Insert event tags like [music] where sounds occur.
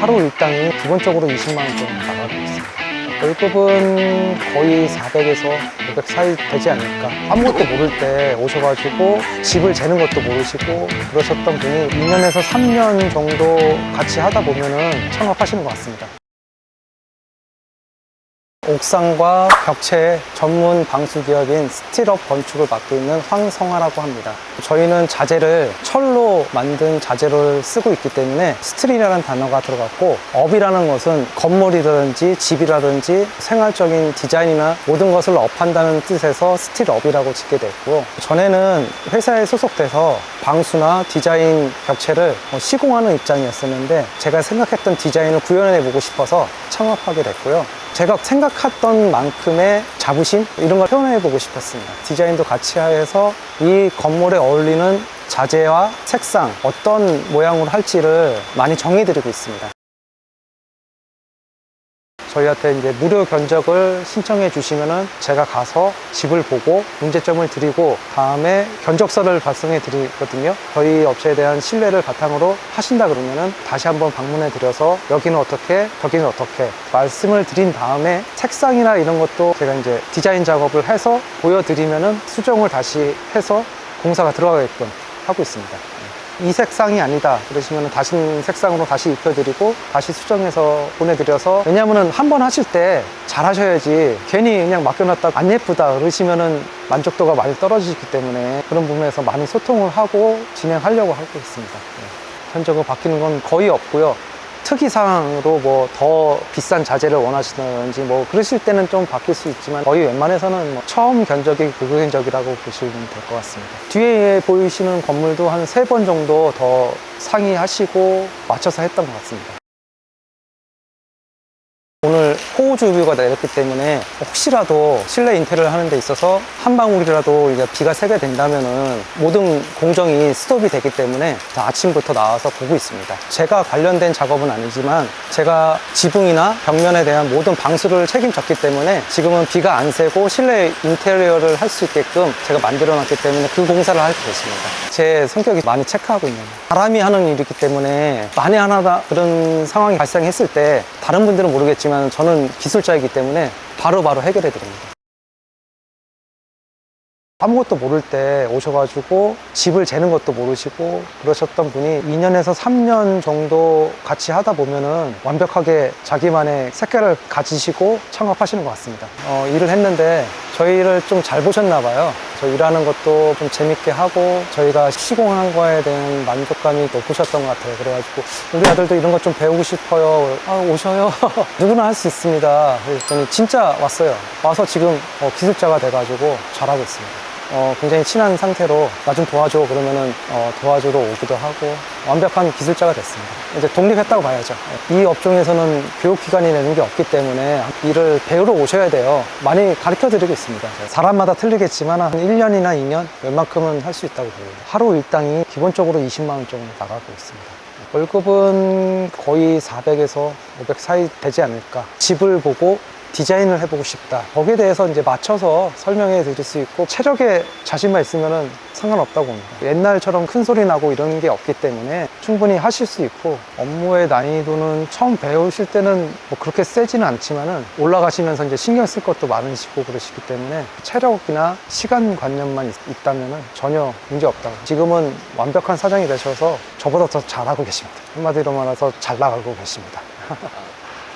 하루 일당이 기본적으로 20만 원 정도 나가고 있습니다. 월급은 거의 400에서 500 사이 되지 않을까. 아무것도 모를 때 오셔가지고 집을 재는 것도 모르시고 그러셨던 분이 2년에서 3년 정도 같이 하다 보면은 창업하시는 것 같습니다. 옥상과 벽체 전문 방수 기업인 스틸업 건축을 맡고 있는 황성화라고 합니다. 저희는 자재를 철로 만든 자재를 쓰고 있기 때문에 스틸이라는 단어가 들어갔고 업이라는 것은 건물이라든지 집이라든지 생활적인 디자인이나 모든 것을 업한다는 뜻에서 스틸업이라고 짓게 됐고 전에는 회사에 소속돼서 방수나 디자인 벽체를 뭐 시공하는 입장이었었는데 제가 생각했던 디자인을 구현해 보고 싶어서 창업하게 됐고요. 제가 생각했던 만큼의 자부심 이런 걸 표현해 보고 싶었습니다. 디자인도 같이 해서 이 건물에 어울리는 자재와 색상 어떤 모양으로 할지를 많이 정해드리고 있습니다. 저희한테 이제 무료 견적을 신청해 주시면은 제가 가서 집을 보고 문제점을 드리고 다음에 견적서를 발송해 드리거든요. 저희 업체에 대한 신뢰를 바탕으로 하신다 그러면은 다시 한번 방문해 드려서 여기는 어떻게, 저기는 어떻게 말씀을 드린 다음에 색상이나 이런 것도 제가 이제 디자인 작업을 해서 보여드리면은 수정을 다시 해서 공사가 들어가게끔 하고 있습니다. 이 색상이 아니다. 그러시면 다시 색상으로 다시 입혀드리고 다시 수정해서 보내드려서 왜냐면은 한번 하실 때 잘 하셔야지 괜히 그냥 맡겨놨다가 안 예쁘다 그러시면은 만족도가 많이 떨어지기 때문에 그런 부분에서 많이 소통을 하고 진행하려고 하고 있습니다. 네. 현적으로 바뀌는 건 거의 없고요 특이사항으로 뭐 더 비싼 자재를 원하시다든지 뭐 그러실 때는 좀 바뀔 수 있지만 거의 웬만해서는 뭐 처음 견적이 그 견적이라고 보시면 될 것 같습니다. 뒤에 보이시는 건물도 한 세 번 정도 더 상의하시고 맞춰서 했던 것 같습니다. 오늘 호우주의보가 내렸기 때문에 혹시라도 실내 인테리어를 하는 데 있어서 한 방울이라도 이제 비가 새게 된다면은 모든 공정이 스톱이 되기 때문에 다 아침부터 나와서 보고 있습니다. 제가 관련된 작업은 아니지만 제가 지붕이나 벽면에 대한 모든 방수를 책임졌기 때문에 지금은 비가 안 새고 실내 인테리어를 할 수 있게끔 제가 만들어 놨기 때문에 그 공사를 하게 됐습니다. 제 성격이 많이 체크하고 있는 사람이 하는 일이기 때문에 만에 하나 그런 상황이 발생했을 때 다른 분들은 모르겠지만 저는 기술자이기 때문에 바로 바로 해결해 드립니다. 아무것도 모를 때 오셔가지고 집을 재는 것도 모르시고 그러셨던 분이 2년에서 3년 정도 같이 하다 보면은 완벽하게 자기만의 색깔을 가지시고 창업하시는 것 같습니다. 어, 일을 했는데 저희를 좀 잘 보셨나 봐요. 저 일하는 것도 좀 재밌게 하고 저희가 시공한 거에 대한 만족감이 높으셨던 것 같아요. 그래가지고 우리 아들도 이런 거좀 배우고 싶어요. 아, 오셔요. [laughs] 누구나 할 수 있습니다. 그랬더니 진짜 왔어요. 와서 지금 어, 기술자가 돼가지고 잘하고 있습니다. 어, 굉장히 친한 상태로 나 좀 도와줘 그러면은 어, 도와주러 오기도 하고 완벽한 기술자가 됐습니다. 이제 독립했다고 봐야죠. 이 업종에서는 교육기관이 내는 게 없기 때문에 일을 배우러 오셔야 돼요. 많이 가르쳐 드리고 있습니다. 사람마다 틀리겠지만 한 1년이나 2년 웬만큼은 할 수 있다고 봅니다. 하루 일당이 기본적으로 20만 원 정도 나가고 있습니다. 월급은 거의 400에서 500 사이 되지 않을까. 집을 보고 디자인을 해보고 싶다. 거기에 대해서 이제 맞춰서 설명해 드릴 수 있고 체력에 자신만 있으면은 상관없다고 봅니다. 옛날처럼 큰 소리 나고 이런 게 없기 때문에 충분히 하실 수 있고 업무의 난이도는 처음 배우실 때는 뭐 그렇게 세지는 않지만은 올라가시면서 이제 신경 쓸 것도 많으시고 그러시기 때문에 체력이나 시간 관념만 있, 있다면은 전혀 문제 없다고. 지금은 완벽한 사장이 되셔서 저보다 더 잘하고 계십니다. 한마디로 말해서 잘 나가고 계십니다. [laughs]